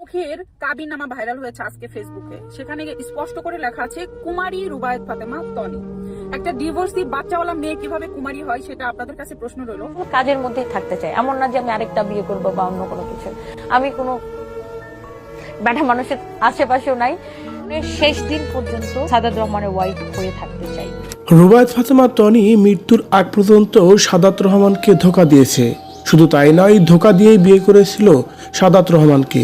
মুখের কাবিনামা ভাইরাল হয়েছে আজকে ফেসবুকে। সেখানে স্পষ্ট করে লেখা আছে কুমারী রুবায়ত ফাতেমা তনি। একটা ডিভোর্সি বাচ্চাওয়ালা মেয়ে কীভাবে কুমারী হয় সেটা আপনাদের কাছে প্রশ্ন রইল। কাজের মধ্যেই থাকতে চাই। এমন না যে আমি আরেকটা বিয়ে করব বা অন্য কোনো কিছু। আমি কোনো ব্যাটা মানুষের আশেপাশেও নাই। শেষ দিন পর্যন্ত সাদাত রহমানের ওয়াইফ হয়ে থাকতে চাই। রুবায়ত ফাতেমা টনি মৃত্যুর আগ পর্যন্ত সাদাত রহমানকে ধোকা দিয়েছে। শুধু তাই নয় ধোকা দিয়েই বিয়ে করেছিল সাদাত রহমানকে।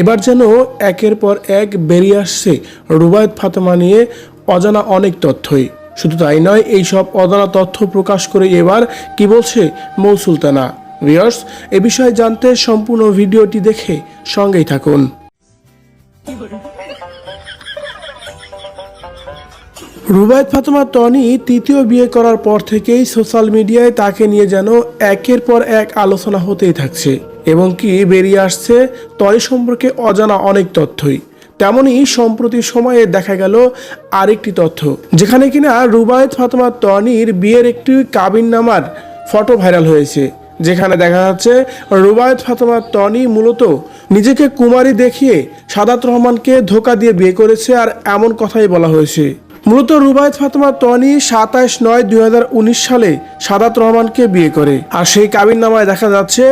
এবার যেন একের পর এক বেরিয়ে আসছে রুবায়ত ফাতেমা নিয়ে অজানা অনেক তথ্যই। শুধু তাই নয়, এইসব অজানা তথ্য প্রকাশ করে এবার কি বলছে মৌ সুলতানা। ভিউয়ার্স, এ বিষয়ে জানতে সম্পূর্ণ ভিডিওটি দেখে সঙ্গেই থাকুন। রুবায়ত ফাতেমা টনি তৃতীয় বিয়ে করার পর থেকেই সোশ্যাল মিডিয়ায় তাকে নিয়ে যেন একের পর এক আলোচনা হতেই থাকছে। এবং কি বেরিয়ে আসছে? তয় সম্পর্কে অজানা অনেক তথ্যই। তেমনই সম্প্রতি সময়ে দেখা গেল আরেকটি তথ্য, যেখানে কিনা রুবায়ত ফাতেমা টনির বিয়ের একটি কাবিন নামার ফটো ভাইরাল হয়েছে, যেখানে দেখা যাচ্ছে রুবায়ত ফাতেমা টনি মূলত নিজেকে কুমারী দেখিয়ে সাদাত রহমানকে ধোকা দিয়ে বিয়ে করেছে আর এমন কথাই বলা হয়েছে। মূলত রুবায়ত ফাতেমা টনি সাতাশ নয় দুই সালে সাদাত রহমানকে বিয়ে করে। আর সেই কাবিন নামায় দেখা যাচ্ছে,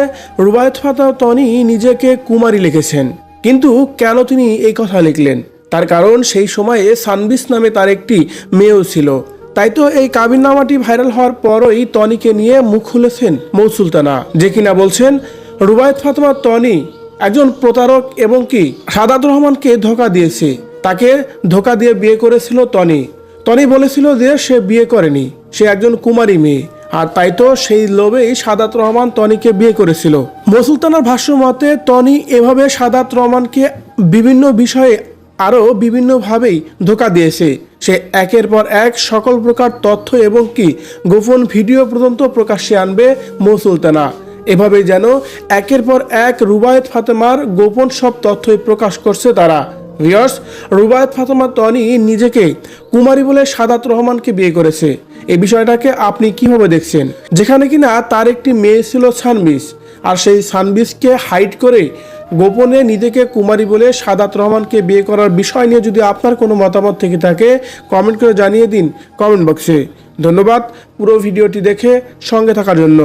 রুবায়ত ফাতেমা টনি নিজেকে কুমারী লিখেছেন। কিন্তু কেন তিনি এই কথা লিখলেন? তার কারণ সেই সময়ে সানবিস নামে তার একটি মেয়েও ছিল। তাই তো এই কাবিননামাটি ভাইরাল হওয়ার পরই টনিকে নিয়ে মুখ খুলেছেন মৌ সুলতানা যে কিনা বলছেন, রুবায়ত ফাতেমা টনি একজন প্রতারক এবং কি সাদাত রহমানকে ধোকা দিয়েছে। তাকে ধোকা দিয়ে বিয়ে করেছিল টনি। টনি বলেছিল যে সে বিয়ে করেনি, সে একজন কুমারী মেয়ে, আর তাই তো সেই লোভেই সাদাত রহমান টনিকে বিয়ে করেছিল। মসুলতানার ভাষ্য মতে, টনি এভাবে সাদাত রহমানকে বিভিন্ন বিষয়ে আরও বিভিন্নভাবেই ধোকা দিয়েছে। সে একের পর এক সকল প্রকার তথ্য এবং কি গোপন ভিডিও পর্যন্ত প্রকাশ্যে আনবে মৌসুলতানা। এভাবে যেন একের পর এক রুবায়ত ফাতেমার গোপন সব তথ্যই প্রকাশ করছে তারা। ভিয়ার্স রুবায়ত ফাতেমা তনি নিজেকে কুমারী বলে সাদাত রহমানকে বিয়ে করেছে। এই বিষয়টাকে আপনি কীভাবে দেখছেন? যেখানে কিনা তার একটি মেয়ে ছিল সানবিস আর সেই সানবিসকে হাইট করে গোপনে নিজেকে কুমারী বলে সাদাত রহমানকে বিয়ে করার বিষয় নিয়ে যদি আপনার কোনো মতামত থেকে থাকে কমেন্ট করে জানিয়ে দিন কমেন্ট বক্সে ধন্যবাদ পুরো ভিডিওটি দেখে সঙ্গে থাকার জন্য।